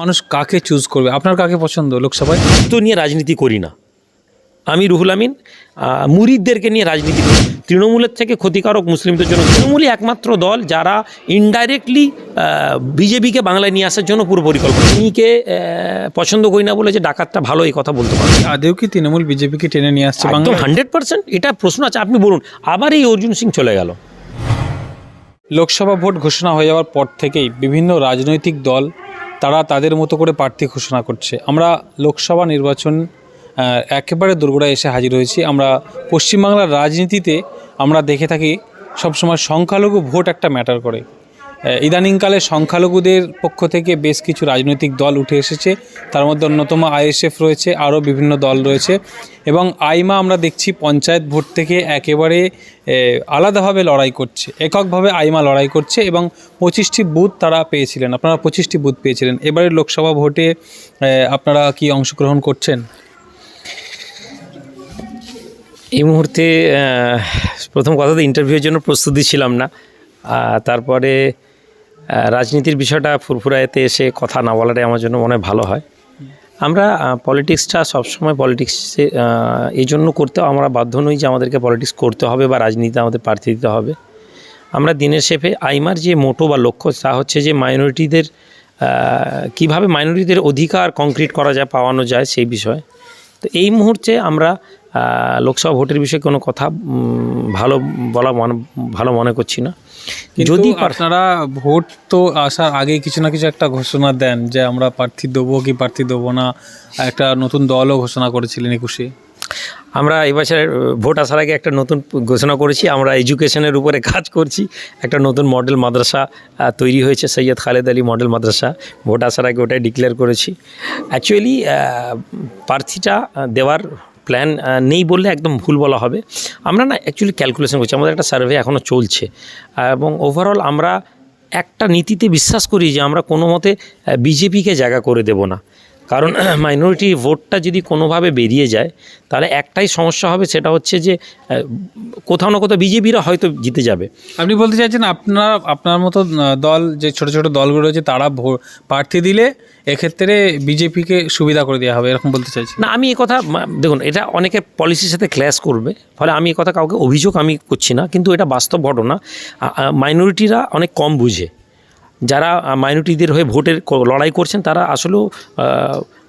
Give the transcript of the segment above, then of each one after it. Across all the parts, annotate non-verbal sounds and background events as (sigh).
মানুষ কাকে চুজ করবে? আপনার কাকে পছন্দ লোকসভায়? তো নিয়ে রাজনীতি করি না। আমি রুহুল আমিন মুরিদদেরকে নিয়ে রাজনীতি করি। তৃণমূলের থেকে ক্ষতিকারক মুসলিমদের জন্য তৃণমূলই একমাত্র দল যারা ইনডাইরেক্টলি বিজেপিকে বাংলায় নিয়ে আসার জন্য পুরো পরিকল্পনা। তিনিকে পছন্দ করি না বলে যে ডাকাতটা ভালো এই কথা বলতে পারি আদেও কি তৃণমূল বিজেপিকে টেনে নিয়ে আসছে একদম বাংলা হান্ড্রেড পার্সেন্ট এটা প্রশ্ন আছে। আপনি বলুন আবার এই অর্জুন সিং চলে গেল। লোকসভা ভোট ঘোষণা হয়ে যাওয়ার পর থেকেই বিভিন্ন রাজনৈতিক দল তারা তাদের মতো করে প্রার্থী ঘোষণা করছে। আমরা লোকসভা নির্বাচন একেবারে দুর্গোড়ায় এসে হাজির হয়েছি। আমরা পশ্চিমবাংলার রাজনীতিতে আমরা দেখে থাকি সবসময় সংখ্যালঘু ভোট একটা ম্যাটার করে। ইদানিংকালে সংখ্যালঘুদের পক্ষ থেকে বেশ কিছু রাজনৈতিক দল উঠে এসেছে। তার মধ্যে অন্যতম আইএসএফ রয়েছে, আরও বিভিন্ন দল রয়েছে এবং আইমা আমরা দেখছি পঞ্চায়েত ভোট থেকে একেবারে আলাদাভাবে লড়াই করছে। এককভাবে আইমা লড়াই করছে এবং পঁচিশটি বুথ তারা পেয়েছিলেন। আপনারা পঁচিশটি বুথ পেয়েছিলেন। এবারে লোকসভা ভোটে আপনারা কি অংশগ্রহণ করছেন? এই মুহূর্তে প্রথম কথা তো ইন্টারভিউর জন্য প্রস্তুতি ছিলাম না। তারপরে রাজনীতির বিষয়টা ফুরফুরাইতে এসে কথা না বলাটাই আমার জন্য মনে ভালো হয়। আমরা পলিটিক্সটা সবসময় পলিটিক্সে এই জন্য করতে আমরা বাধ্য নই যে আমাদেরকে পলিটিক্স করতে হবে বা রাজনীতিতে আমাদের প্রার্থী দিতে হবে। আমরা দিনের শেপে আইমার যে মোটো বা লক্ষ্য, তা হচ্ছে যে মাইনরিটিদের কীভাবে মাইনরিটিদের অধিকার কংক্রিট করা যায়, পাওয়ানো যায় সেই বিষয়ে। তো এই মুহূর্তে আমরা লোকসভা ভোটের বিষয়ে কোনো কথা ভালো বলা মনে ভালো মনে করছি না। যদি যদি আপনারা ভোট তো আসার আগে কিছু না কিছু একটা ঘোষণা দেন যে আমরা প্রার্থী দেবো কি প্রার্থী দেবো না একটা নতুন দলও ঘোষণা করেছিলেন একুশে। আমরা এবছর ভোট আসার আগে একটা নতুন ঘোষণা করেছি আমরা এডুকেশনের উপরে কাজ করছি একটা নতুন মডেল মাদ্রাসা তৈরি হয়েছে সৈয়দ খালেদ আলী মডেল মাদ্রাসা। ভোট আসার আগে ওটাই ডিক্লেয়ার করেছি। অ্যাকচুয়ালি প্রার্থীটা দেওয়ার প্ল্যান নেই বললে একদম ভুল বলা হবে। আমরা না অ্যাকচুয়ালি ক্যালকুলেশন করছি, আমাদের একটা সার্ভে এখনও চলছে। এবং ওভারঅল আমরা একটা নীতিতে বিশ্বাস করি যে আমরা কোনো মতে বিজেপিকে জায়গা করে দেব না। কারণ (clears throat) মাইনরিটি ভোটটা যদি কোনোভাবে বেরিয়ে যায় তাহলে একটাই সমস্যা হবে সেটা হচ্ছে যে কোথাও না কোথাও বিজেপিরা হয়তো জিতে যাবে। আপনি বলতে চাইছেন আপনার আপনার মতো দল যে ছোট ছোট দলগুলো রয়েছে তারা প্রার্থী দিলে এক্ষেত্রে বিজেপিকে সুবিধা করে দেওয়া হবে এরকম বলতে চাইছি না আমি কথা দেখুন এটা অনেকের পলিসির সাথে ক্ল্যাশ করবে ফলে আমি কথা কাউকে অভিযোগ আমি করছি না কিন্তু এটা বাস্তব ঘটনা। মাইনরিটিরা অনেক কম বুঝে। যারা মাইনরিটিদের হয়ে ভোটের লড়াই করছেন, তারা আসলেও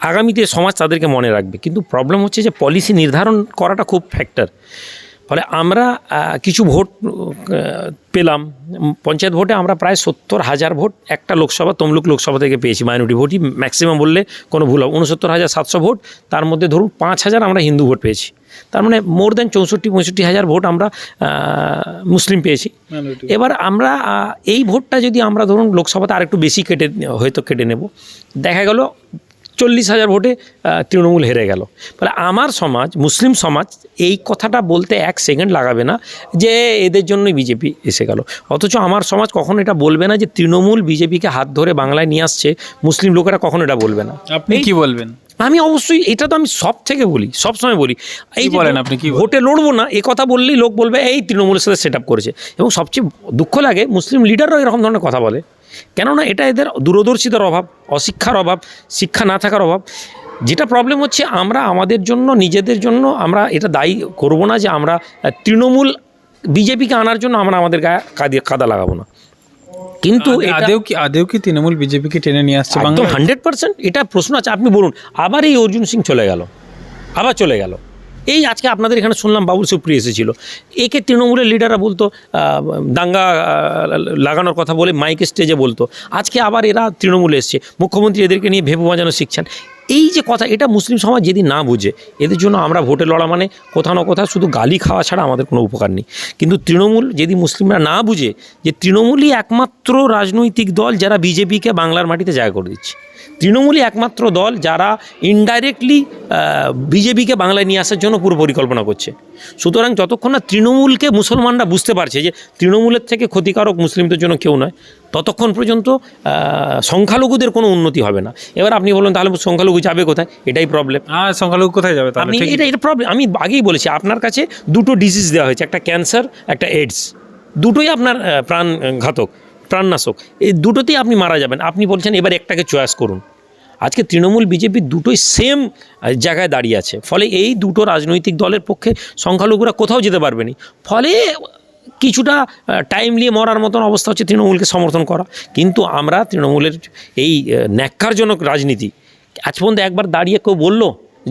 আগামীতে সমাজ তাদেরকে মনে রাখবে। কিন্তু প্রবলেম হচ্ছে যে পলিসি নির্ধারণ করাটা খুব ফ্যাক্টর ফলে আমরা কিছু ভোট পেলাম। পঞ্চায়েত ভোটে আমরা প্রায় সত্তর হাজার ভোট একটা লোকসভা তমলুক লোকসভা থেকে পেয়েছি মাইনরিটি ভোটই ম্যাক্সিমাম বললে কোনো ভুল হবে উনসত্তর হাজার সাতশো ভোট তার মধ্যে ধরুন পাঁচ হাজার আমরা হিন্দু ভোট পেয়েছি। তার মানে মোর দেন চৌষট্টি পঁয়ষট্টি হাজার ভোট আমরা মুসলিম পেয়েছি। এবার আমরা এই ভোটটা যদি আমরা ধরুন লোকসভাতে আরেকটু বেশি কেটে হয়তো কেটে নেব। দেখা গেল চল্লিশ হাজার ভোটে তৃণমূল হেরে গেল। ফলে আমার সমাজ মুসলিম সমাজ এই কথাটা বলতে এক সেকেন্ড লাগাবে না যে এদের জন্যই বিজেপি এসে গেল। অথচ আমার সমাজ কখনো এটা বলবে না যে তৃণমূল বিজেপিকে হাত ধরে বাংলায় নিয়ে আসছে মুসলিম লোকেরা কখনো এটা বলবে না। আপনি কি বলবেন? আমি অবশ্যই এটা তো আমি সব থেকে বলি সব সময় বলি। এই বলেন আপনি, কি ভোটে লড়বো না এই কথা বললেই লোক বলবে এই তৃণমূলের সাথে সেট করেছে। এবং সবচেয়ে দুঃখ লাগে মুসলিম লিডাররাও এরকম ধরনের কথা বলে। কেননা এটা এদের দূরদর্শিতার অভাব অশিক্ষার অভাব শিক্ষা না থাকার অভাব। যেটা প্রবলেম হচ্ছে আমরা আমাদের জন্য নিজেদের জন্য আমরা এটা দায়ী করব না যে আমরা তৃণমূল বিজেপিকে আনার জন্য আমরা আমাদের গায়ে কাদে- কাদা লাগাবো না। কিন্তু আদে- আদেও কি আদেও কি তৃণমূল বিজেপিকে টেনে নিয়ে আসছে বাংলা হান্ড্রেড পার্সেন্ট এটা প্রশ্ন আছে। আপনি বলুন আবার এই অর্জুন সিং চলে গেল আবার চলে গেল। এই আজকে আপনাদের এখানে শুনলাম বাবুল সুপ্রিয় এসেছিল। একে তৃণমূলের লিডাররা বলতো দাঙ্গা লাগানোর কথা বলে মাইক স্টেজে বলতো। আজকে আবার এরা তৃণমূলে এসছে। মুখ্যমন্ত্রী এদেরকে নিয়ে ভেবু বাজানো শিখছেন। এই যে কথা, এটা মুসলিম সমাজ যদি না বুঝে, এদের জন্য আমরা ভোটে লড়া মানে কোথাও না কোথাও শুধু গালি খাওয়া ছাড়া আমাদের কোনো উপকার নেই। কিন্তু তৃণমূল যদি মুসলিমরা না বুঝে, যে তৃণমূলই একমাত্র রাজনৈতিক দল যারা বিজেপিকে বাংলার মাটিতে জায়গা করে দিচ্ছে। তৃণমূলই একমাত্র দল যারা ইনডাইরেক্টলি বিজেপিকে বাংলায় নিয়ে আসার জন্য পুরো পরিকল্পনা করছে। সুতরাং যতক্ষণ না তৃণমূলকে মুসলমানরা বুঝতে পারছে যে তৃণমূলের থেকে ক্ষতিকারক মুসলিমদের জন্য কেউ নয়, ততক্ষণ পর্যন্ত সংখ্যালঘুদের কোনো উন্নতি হবে না। এবার আপনি বলুন, তাহলে সংখ্যালঘু যাবে কোথায়? এটাই প্রবলেম হ্যাঁ সংখ্যালঘু কোথায় যাবে আপনি এটা এটা প্রবলেম আমি আগেই বলেছি আপনার কাছে দুটো ডিজিজ দেওয়া হয়েছে একটা ক্যান্সার একটা এইডস দুটোই আপনার প্রাণ ঘাতক প্রাণনাশক। এই দুটোতেই আপনি মারা যাবেন। আপনি বলছেন এবার একটাকে চয়েস করুন। আজকে তৃণমূল বিজেপি দুটোই সেম জায়গায় দাঁড়িয়ে আছে। ফলে এই দুটো রাজনৈতিক দলের পক্ষে সংখ্যালঘুরা কোথাও যেতে পারবে না। ফলে কিছুটা টাইম নিয়ে মরার মতন অবস্থা হচ্ছে তৃণমূলকে সমর্থন করা। কিন্তু আমরা তৃণমূলের এই ন্যাক্কারজনক রাজনীতি আজ পর্যন্ত একবার দাঁড়িয়ে কেউ বলল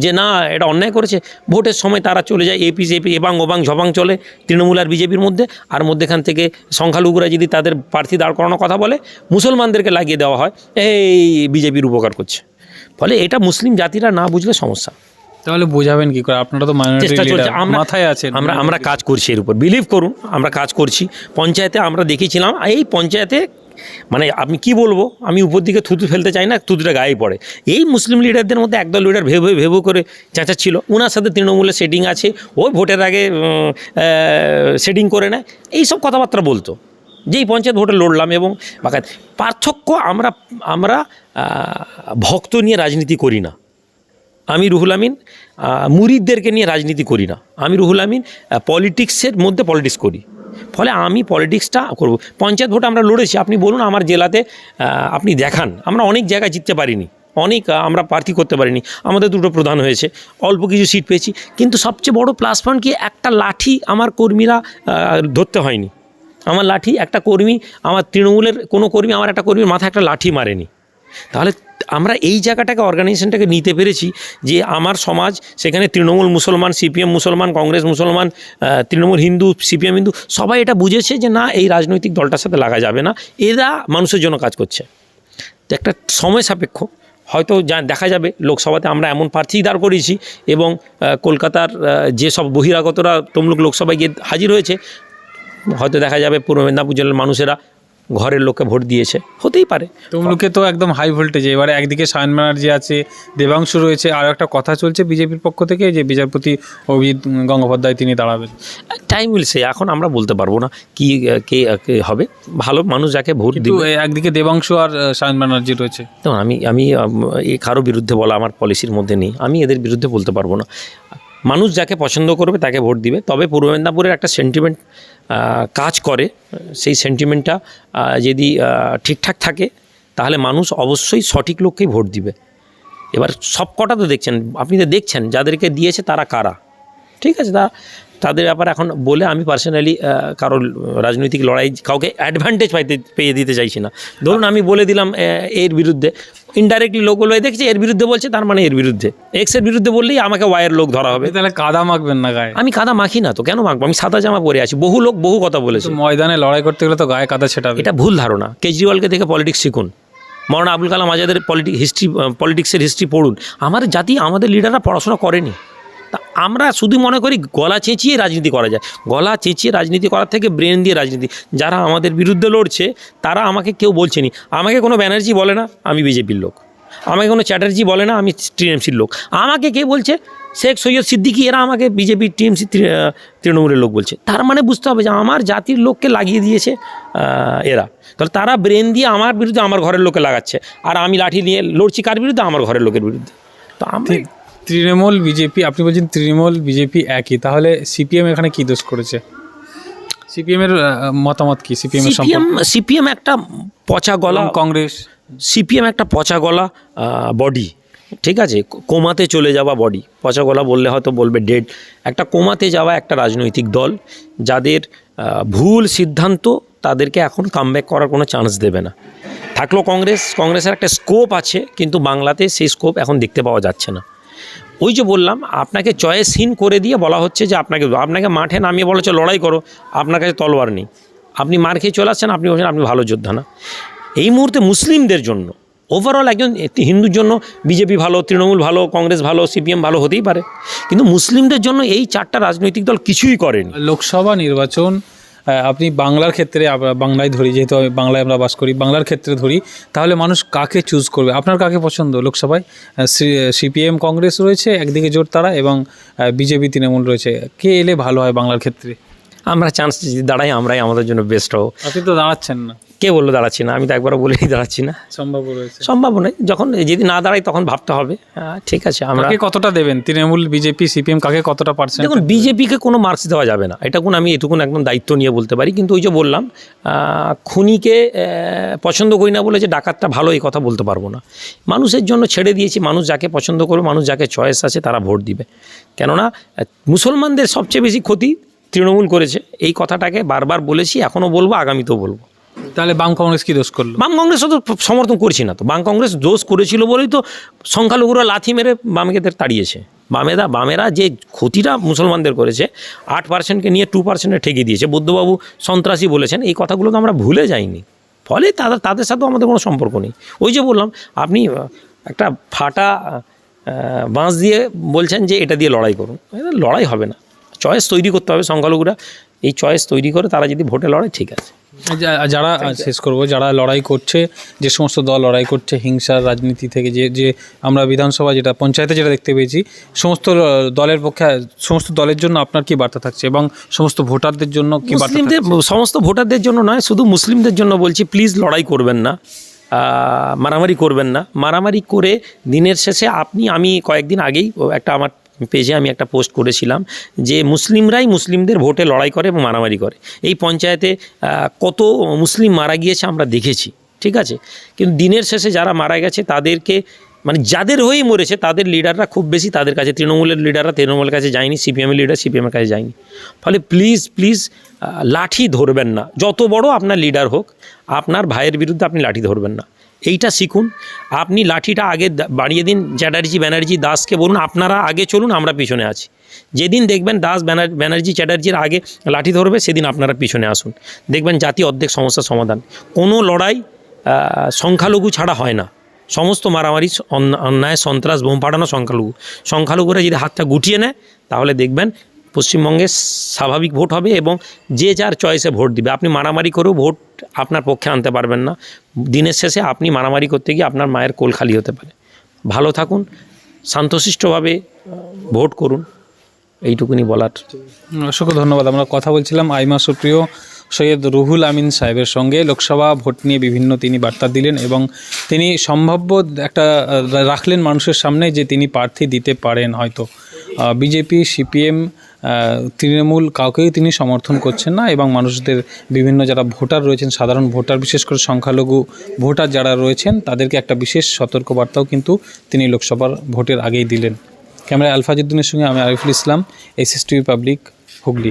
যে না এটা অন্যায় করেছে। ভোটের সময় তারা চলে যায় এপি জেপি এবাং ওবাং ঝবাং চলে তৃণমূল আর বিজেপির মধ্যে। আর মধ্যেখান থেকে সংখ্যালঘুরা যদি তাদের প্রার্থী দাঁড় করানোর কথা বলে মুসলমানদেরকে লাগিয়ে দেওয়া হয় এই বিজেপির উপকার করছে। ফলে এটা মুসলিম জাতিরা না বুঝলে সমস্যা। তাহলে বোঝাবেন কি করে? আপনারা তো চেষ্টা চলছে। আমরা মাথায় আছেন। আমরা আমরা কাজ করছি এর উপর। বিলিভ করুন আমরা কাজ করছি। পঞ্চায়েতে আমরা দেখেছিলাম এই পঞ্চায়েতে মানে আমি কি বলব? আমি উপর দিকে থুতু ফেলতে চাই না, থুতুটা গায়ে পড়ে। এই মুসলিম লিডারদের মধ্যে একদল লিডার ভেবে ভেবে করে চেঁচাচ্ছিল ওনার সাথে তৃণমূলের সেটিং আছে, ও ভোটের আগে সেটিং করে নেয়। এইসব কথাবার্তা বলতো। যেই পঞ্চায়েত ভোটে লড়লাম এবং বাকাত, পার্থক্য আমরা আমরা ভক্ত নিয়ে রাজনীতি করি না। আমি রুহুল আমিন মুরিদদেরকে নিয়ে রাজনীতি করি না। আমি রুহুল আমিন পলিটিক্সের মধ্যে পলিটিক্স করি। ফলে আমি পলিটিক্সটা করব। পঞ্চায়েত ভোট আমরা লড়েছি। আপনি বলুন, আমার জেলাতে আপনি দেখান। আমরা অনেক জায়গায় জিততে পারিনি। অনেক আমরা প্রার্থী করতে পারিনি। আমাদের দুটো প্রধান হয়েছে। অল্প কিছু সিট পেয়েছি। কিন্তু সবচেয়ে বড় প্লাস পয়েন্ট কি? একটা লাঠি আমার কর্মীরা ধরতে হয়নি। আমার লাঠি, একটা কর্মী, আমার তৃণমূলের কোনো কর্মী, আমার একটা কর্মীর মাথায় একটা লাঠি মারেনি। তাহলে আমরা এই জায়গাটাকে অর্গানাইজেশনটাকে নিতে পেরেছি যে আমার সমাজ, সেখানে তৃণমূল মুসলমান সিপিএম মুসলমান কংগ্রেস মুসলমান তৃণমূল হিন্দু সিপিএম হিন্দু, সবাই এটা বুঝেছে যে না, এই রাজনৈতিক দলটার সাথে লাগা যাবে না। এরা মানুষের জন্য কাজ করছে। একটা সময় সাপেক্ষ। হয়তো যা দেখা যাবে, লোকসভাতে আমরা এমন প্রার্থী দাঁড় করিয়েছি এবং কলকাতার যেসব বহিরাগতরা তমলুক লোকসভায় গিয়ে হাজির হয়েছে, হয়তো দেখা যাবে পূর্ব মেদিনীপুর জেলার মানুষেরা ঘরের লোককে ভোট দিয়েছে হতেই পারে। তমলুকে তো একদম হাই ভোল্টেজ এবারে একদিকে সায়ন ব্যানার্জি আছে দেবাংশু রয়েছে আর একটা কথা চলছে বিজেপির পক্ষ থেকে যে বিচারপতি অভিজিৎ গঙ্গোপাধ্যায় তিনি দাঁড়াবেন। টাইম উইল সে এখন আমরা বলতে পারব না কি কে কে হবে। ভালো মানুষ যাকে ভোট দিবে। একদিকে দেবাংশু আর সায়ন ব্যানার্জি রয়েছে। তো আমি আমি এই কারও বিরুদ্ধে বলা আমার পলিসির মধ্যে নেই। আমি এদের বিরুদ্ধে বলতে পারব না। মানুষ যাকে পছন্দ করবে তাকে ভোট দিবে। তবে পূর্ব মেদিনীপুরের একটা সেন্টিমেন্ট কাজ করে। সেই সেন্টিমেন্টটা যদি ঠিকঠাক থাকে, তাহলে মানুষ অবশ্যই সঠিক লোককেই ভোট দিবে। এবার সব কটা তো দেখছেন। আপনি তো দেখছেন যাদেরকে দিয়েছে তারা কারা? ঠিক আছে, তা তাদের ব্যাপারে এখন বলে আমি পার্সোনালি কারোর রাজনৈতিক লড়াই কাউকে অ্যাডভান্টেজ পাইতে পেয়ে দিতে চাইছি না। ধরুন আমি বলে দিলাম এর বিরুদ্ধে। ইনডাইরেক্টলি লোক বলে দেখছি এর বিরুদ্ধে বলছে তার মানে এর বিরুদ্ধে। এক্সের বিরুদ্ধে বললেই আমাকে ওয়াইয়ের লোক ধরা হবে। তাহলে কাদা মাখবেন না গায়ে? আমি কাদা মাখি না তো কেন মাখবো? আমি সাদা জামা পরে আছি বহু লোক বহু কথা বলেছে। ময়দানে লড়াই করতে গেলে তো গায়ে কাদা ছেটাবে। এটা ভুল ধারণা। কেজরিওয়ালকে দেখে পলিটিক্স শিখুন। মৌলানা আবুল কালাম আজাদের পলিটিক হিস্ট্রি পলিটিক্সের হিস্ট্রি পড়ুন। আমার জাতি আমাদের লিডাররা পড়াশোনা করেনি। আমরা শুধু মনে করি গলা চেঁচিয়ে রাজনীতি করা যায়। গলা চেঁচিয়ে রাজনীতি করার থেকে ব্রেন দিয়ে রাজনীতি। যারা আমাদের বিরুদ্ধে লড়ছে, তারা আমাকে কেউ বলছে নি। আমাকে কোনো ব্যানার্জি বলে না, আমি বিজেপির লোক। আমাকে কোনো চ্যাটার্জি বলে না, আমি টিএমসির লোক। আমাকে কে বলছে? শেখ সৈয়দ সিদ্দিকি, এরা আমাকে বিজেপি, টিএমসি তৃণমূলের লোক বলছে। তার মানে বুঝতে হবে যে আমার জাতির লোককে লাগিয়ে দিয়েছে এরা। তাহলে তারা ব্রেন দিয়ে আমার বিরুদ্ধে আমার ঘরের লোকে লাগাচ্ছে। আর আমি লাঠি নিয়ে লড়ছি কার বিরুদ্ধে? আমার ঘরের লোকের বিরুদ্ধে। তো আমরা তৃণমূল বিজেপি আপনি বলছেন তৃণমূল বিজেপি একই তাহলে সিপিএম এখানে কি দোষ করেছে? সিপিএম এর মতামত কি? সিপিএম এর সিপিএম সিপিএম একটা পচা গলা। কংগ্রেস। সিপিএম একটা পচা গলা বডি ঠিক আছে? কোমাতে চলে যাওয়া বডি পচা গলা বললে হয়তো বলবে ডেড একটা কোমাতে যাওয়া একটা রাজনৈতিক দল যাদের ভুল সিদ্ধান্ত তাদেরকে এখন কামব্যাক করার কোনো চান্স দেবে না। থাকল কংগ্রেস কংগ্রেসের একটা স্কোপ আছে কিন্তু বাংলাতে সেই স্কোপ এখন দেখতে পাওয়া যাচ্ছে না। ওই যে বললাম, আপনাকে চয়েসহীন করে দিয়ে বলা হচ্ছে যে আপনাকে আপনাকে মাঠে নামিয়ে বলা হচ্ছে, লড়াই করো, আপনার কাছে তলোয়ার নেই। আপনি মার খেয়ে চলে আসছেন, আপনি বলছেন, আপনি ভালো যোদ্ধা না। এই মুহূর্তে মুসলিমদের জন্য ওভারঅল একজন হিন্দুর জন্য, বিজেপি ভালো, তৃণমূল ভালো, কংগ্রেস ভালো, সিপিএম ভালো হতেই পারে। কিন্তু মুসলিমদের জন্য এই চারটা রাজনৈতিক দল কিছুই করেনি। লোকসভা নির্বাচন আপনি বাংলার ক্ষেত্রে বাংলায় ধরি যেহেতু আমি বাংলায় আমরা বাস করি বাংলার ক্ষেত্রে ধরি তাহলে মানুষ কাকে চুজ করবে? আপনার কাকে পছন্দ লোকসভায়? সিপিএম কংগ্রেস রয়েছে একদিকে জোর তারা এবং বিজেপি তৃণমূল রয়েছে। কে এলে ভালো হয় বাংলার ক্ষেত্রে? আমরা চান্স দাঁড়াই আমরাই আমাদের জন্য বেস্ট হোক আপনি তো দাঁড়াচ্ছেন না। কে বলল দাঁড়াচ্ছি না? আমি তো একবারও বলেই দাঁড়াচ্ছি না। সম্ভব রয়েছে। সম্ভব নয়। যখন যদি না দাঁড়াই তখন ভাবতে হবে। আহ, ঠিক আছে আমরা কতটা দেবেন? তৃণমূল বিজেপি সিপিএম কাকে কতটা পার্সেন্ট দেখুন বিজেপিকে কোনো মার্কস দেওয়া যাবে না। এটা কোন আমি এটুকুন একদম দায়িত্ব নিয়ে বলতে পারি। কিন্তু ওই যে বললাম খুনিকে পছন্দ করি না বলে যে ডাকাতটা ভালো এই কথা বলতে পারব না। মানুষের জন্য ছেড়ে দিয়েছি। মানুষ যাকে পছন্দ করবে মানুষ যাকে চয়েস আছে তারা ভোট দিবে। কেননা মুসলমানদের সবচেয়ে বেশি ক্ষতি তৃণমূল করেছে। এই কথাটাকে বারবার বলেছি এখনও বলব আগামীতেও বলব। তাহলে বাম কংগ্রেস কি দোষ করল? বাম কংগ্রেসও তো সমর্থন করছি না তো। বাম কংগ্রেস দোষ করেছিল বলেই তো সংখ্যালঘুরা লাথি মেরে বামেদের তাড়িয়েছে। বামেরা বামেরা যে ক্ষতিটা মুসলমানদের করেছে, আট পার্সেন্টকে নিয়ে টু পার্সেন্টে ঠেকিয়ে দিয়েছে। বুদ্ধবাবু সন্ত্রাসী বলেছেন, এই কথাগুলো তো আমরা ভুলে যাইনি। ফলে তাদের তাদের সাথেও আমাদের কোনো সম্পর্ক নেই। ওই যে বললাম, আপনি একটা ফাটা বাঁশ দিয়ে বলছেন যে এটা দিয়ে লড়াই করুন। লড়াই হবে না। চয়েস তৈরি করতে হবে সংখ্যালঘুরা। এই চয়েস তৈরি করে তারা যদি ভোটে লড়াই ঠিক আছে। যারা শেষ করব যারা লড়াই করছে যে সমস্ত দল লড়াই করছে হিংসার রাজনীতি থেকে যে যে আমরা বিধানসভা যেটা পঞ্চায়েতে যেটা দেখতে পেয়েছি সমস্ত দলের পক্ষে সমস্ত দলের জন্য আপনার কি বার্তা থাকছে? এবং সমস্ত ভোটারদের জন্য কি বার্তা মুসলিমদের সমস্ত ভোটারদের জন্য নয় শুধু মুসলিমদের জন্য বলছি প্লিজ লড়াই করবেন না মারামারি করবেন না। মারামারি করে দিনের শেষে আপনি আমি কয়েকদিন আগেই একটা আমার পেজে আমি একটা পোস্ট করেছিলাম যে মুসলিমরাই মুসলিমদের ভোটে লড়াই করে এবং মারামারি করে। এই পঞ্চায়েতে কত মুসলিম মারা গিয়েছে আমরা দেখেছি, ঠিক আছে? কিন্তু দিনের শেষে যারা মারা গেছে তাদেরকে মানে যাদের হয়েই মরেছে তাদের লিডাররা খুব বেশি তাদের কাছে, তৃণমূলের লিডাররা তৃণমূলের কাছে যায়নি, সিপিএমের লিডার সিপিএমের কাছে যায়নি। ফলে প্লিজ প্লিজ লাঠি ধরবেন না। যত বড় আপনার লিডার হোক, আপনার ভাইয়ের বিরুদ্ধে আপনি লাঠি ধরবেন না। এইটা শিখুন। আপনি লাঠিটা আগে বাড়িয়ে দিন, চ্যাটার্জি ব্যানার্জি দাসকে বলুন, আপনারা আগে চলুন, আমরা পিছনে আছি। যেদিন দেখবেন দাস ব্যানার, ব্যানার্জি চ্যাটার্জির আগে লাঠি ধরবে, সেদিন আপনারা পিছনে আসুন। দেখবেন জাতি অর্ধেক সমস্যার সমাধান। কোনো লড়াই সংখ্যালঘু ছাড়া হয় না। সমস্ত মারামারি অন্য- অন্যায়, সন্ত্রাস, বোম ফাটানো সংখ্যালঘু। সংখ্যালঘুরা যদি হাতটা গুটিয়ে নেয়, তাহলে দেখবেন পশ্চিমবঙ্গে স্বাভাবিক ভোট হবে এবং যে যার চয়েসে ভোট দিবে। আপনি মারামারি করেও ভোট আপনার পক্ষে আনতে পারবেন না। দিনের শেষে আপনি মারামারি করতে গিয়ে আপনার মায়ের কোল খালি হতে পারে। ভালো থাকুন, শান্তশিষ্টভাবে ভোট করুন। এইটুকুনি বলার। অসংখ্য ধন্যবাদ। আমরা কথা বলছিলাম আইমা সুপ্রিয় সৈয়দ রুহুল আমিন সাহেবের সঙ্গে। লোকসভা ভোট নিয়ে বিভিন্ন তিনি বার্তা দিলেন এবং তিনি সম্ভাব্য একটা রাখলেন মানুষের সামনে যে তিনি প্রার্থী দিতে পারেন হয়তো। বিজেপি, সিপিএম তৃণমূল কাউকেই তিনি সমর্থন করছেন না এবং মানুষদের বিভিন্ন যারা ভোটার রয়েছেন, সাধারণ ভোটার, বিশেষ করে সংখ্যালঘু ভোটার যারা রয়েছেন, তাদেরকে একটা বিশেষ সতর্কবার্তাও কিন্তু তিনি লোকসভার ভোটের আগেই দিলেন। ক্যামেরা আলফাজুদ্দিনের সঙ্গে আমি Ariful Islam S S TV public, Hooghly.